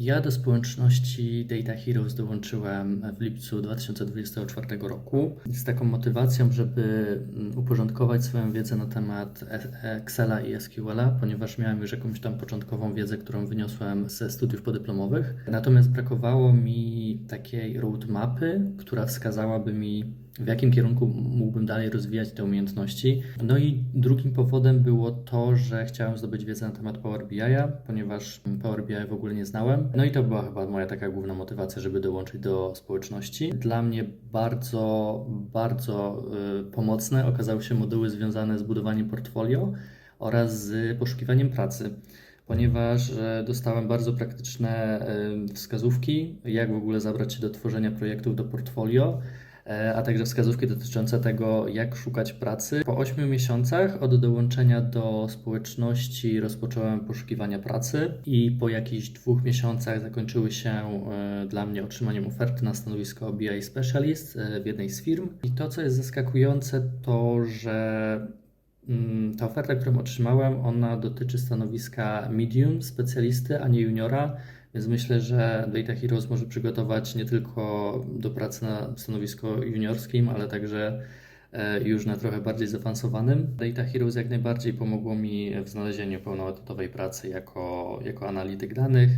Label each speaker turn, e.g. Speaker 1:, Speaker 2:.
Speaker 1: Ja do społeczności Data Heroes dołączyłem w lipcu 2024 roku z taką motywacją, żeby mm, uporządkować swoją wiedzę na temat E- Excela i SQL-a, ponieważ miałem już jakąś tam początkową wiedzę, którą wyniosłem ze studiów podyplomowych. Natomiast brakowało mi takiej roadmapy, która wskazałaby mi, w jakim kierunku mógłbym dalej rozwijać te umiejętności. No i drugim powodem było to, że chciałem zdobyć wiedzę na temat Power BI'a, ponieważ Power BI w ogóle nie znałem. No i to była chyba moja taka główna motywacja, żeby dołączyć do społeczności. Dla mnie bardzo, bardzo y, pomocne okazały się moduły związane z budowaniem portfolio oraz z poszukiwaniem pracy ponieważ e, dostałem bardzo praktyczne e, wskazówki, jak w ogóle zabrać się do tworzenia projektów do portfolio, a także wskazówki dotyczące tego, jak szukać pracy. Po 8 miesiącach od dołączenia do społeczności rozpocząłem poszukiwania pracy i po jakichś dwóch miesiącach zakończyły się e, dla mnie otrzymaniem oferty na stanowisko BI Specialist e, w jednej z firm. I to, co jest zaskakujące, to, że Mm, Ta oferta, którą otrzymałem, ona dotyczy stanowiska medium specjalisty, a nie juniora, więc myślę, że Data Heroes może przygotować nie tylko do pracy na stanowisku juniorskim, ale także e, już na trochę bardziej zaawansowanym. Data Heroes jak najbardziej pomogło mi w znalezieniu pełnoetatowej pracy jako, jako analityk danych.